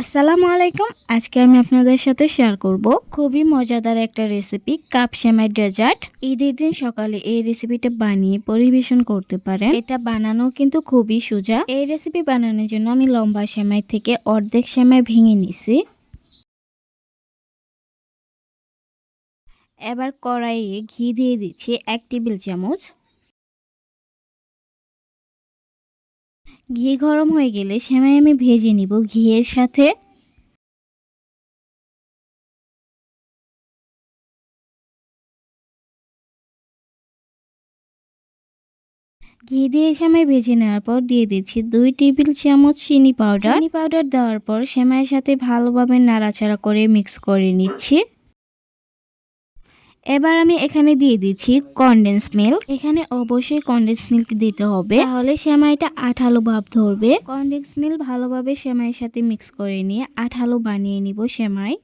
আসসালামু আলাইকুম। আজকে আমি আপনাদের সাথে শেয়ার করব খুবই মজাদার একটা রেসিপি কাপ সেমাই ডেজার্ট ঈদের দিন সকালে এই রেসিপিটা বানিয়ে পরিবেশন করতে পারেন। এটা বানানো কিন্তু খুবই সোজা। এই রেসিপি বানানোর জন্য আমি লম্বা সেমাই থেকে অর্ধেক সেমাই ভেঙে নিছি। এবার কড়াইয়ে ঘি দিয়ে দিচ্ছি এক টেবিল চামচ। ঘি গরম হয়ে গেলে সেমাই আমি ভেজে নিব ঘিয়ের সাথে। ঘি দিয়ে সেমাই ভেজে নেওয়ার পর দিয়ে দিচ্ছি দুই টেবিল চামচ চিনি পাউডার। চিনি পাউডার দেওয়ার পর সেমাইয়ের সাথে ভালোভাবে নাড়াচাড়া করে মিক্স করে নিচ্ছি। এবার আমি এখানে দিয়ে দিচ্ছি কন্ডেন্স মিল্ক এখানে অবশ্যই কনডেন্স মিল্ক দিতে হবে। তাহলে সেমাইটা আঠালো ভাব ধরবে। কনডেন্স মিল্ক ভালোভাবে সেমাইয়ের সাথে মিক্স করে নিয়ে আঠালো বানিয়ে নিব সেমাই।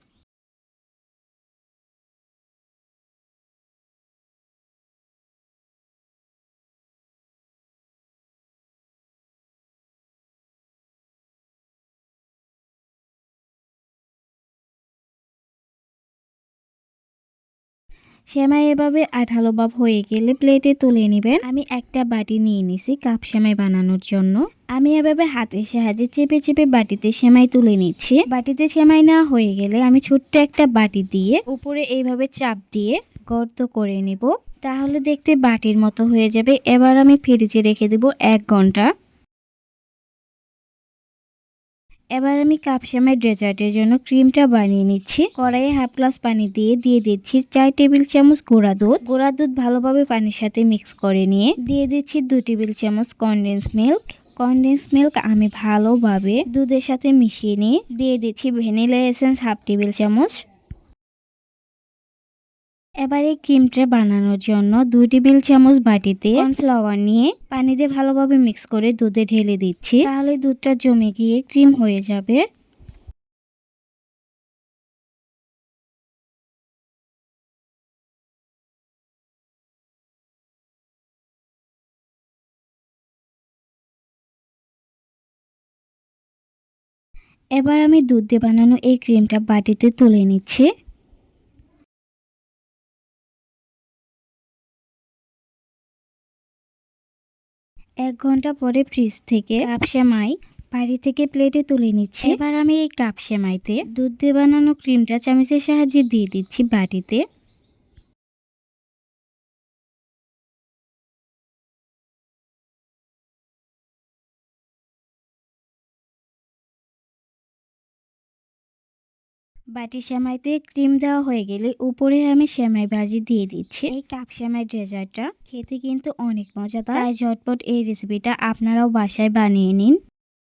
সেমাই এভাবে আঠালো ভাব হয়ে গেলে প্লেটে তুলে নেবেন। আমি একটা বাটি নিয়ে নিছি কাপ সেমাই বানানোর জন্য। আমি এভাবে হাতের সাহায্যে চেপে চেপে বাটিতে সেমাই তুলে নিচ্ছি। বাটিতে সেমাই না হয়ে গেলে আমি ছোট্ট একটা বাটি দিয়ে উপরে এইভাবে চাপ দিয়ে গর্ত করে নেব। তাহলে দেখতে বাটির মতো হয়ে যাবে। এবার আমি ফ্রিজে রেখে দেব এক ঘণ্টা। এবার আমি কাপ সেমাই ডেজার্টের জন্য ক্রিমটা বানিয়ে নিচ্ছি। কড়াইয়ে হাফ গ্লাস পানি দিয়ে দিয়ে দিচ্ছি চার টেবিল চামচ গোড়া দুধ। গোড়া দুধ ভালোভাবে পানির সাথে মিক্স করে নিয়ে, দিয়ে দিচ্ছি দু টেবিল চামচ কনডেন্স মিল্ক কনডেন্স মিল্ক আমি ভালোভাবে দুধের সাথে মিশিয়ে নিয়ে, দিয়ে দিচ্ছি ভ্যানিলা এসেন্স হাফ টেবিল চামচ। এবার এই ক্রিমটা বানানোর জন্য দুই টেবিল চামচ বাটিতে কর্নফ্লাওয়ার নিয়ে পানি দিয়ে ভালোভাবে মিক্স করে দুধে ঢেলে দিচ্ছি। তাহলে দুধটা জমে গিয়ে ক্রিম হয়ে যাবে। এবার আমি দুধ দিয়ে বানানো এই ক্রিমটা বাটিতে তুলে নিচ্ছি। এক ঘণ্টা পরে ফ্রিজ থেকে কাপ সেমাই বাড়ি থেকে প্লেটে তুলে নিচ্ছি। এবার আমি এই কাপ সেমাইতে দুধ দিয়ে বানানো ক্রিমটা চামচের সাহায্যে দিয়ে দিচ্ছি বাটিতে। বাটি সেমাইতে ক্রিম দেওয়া হয়ে গেলে উপরে আমি সেমাই ভাজি দিয়ে দিচ্ছি। এই কাপ সেমাই ডেজার্টটা খেতে কিন্তু অনেক মজাদার। তাই ঝটপট এই রেসিপিটা আপনারাও বাসায় বানিয়ে নিন।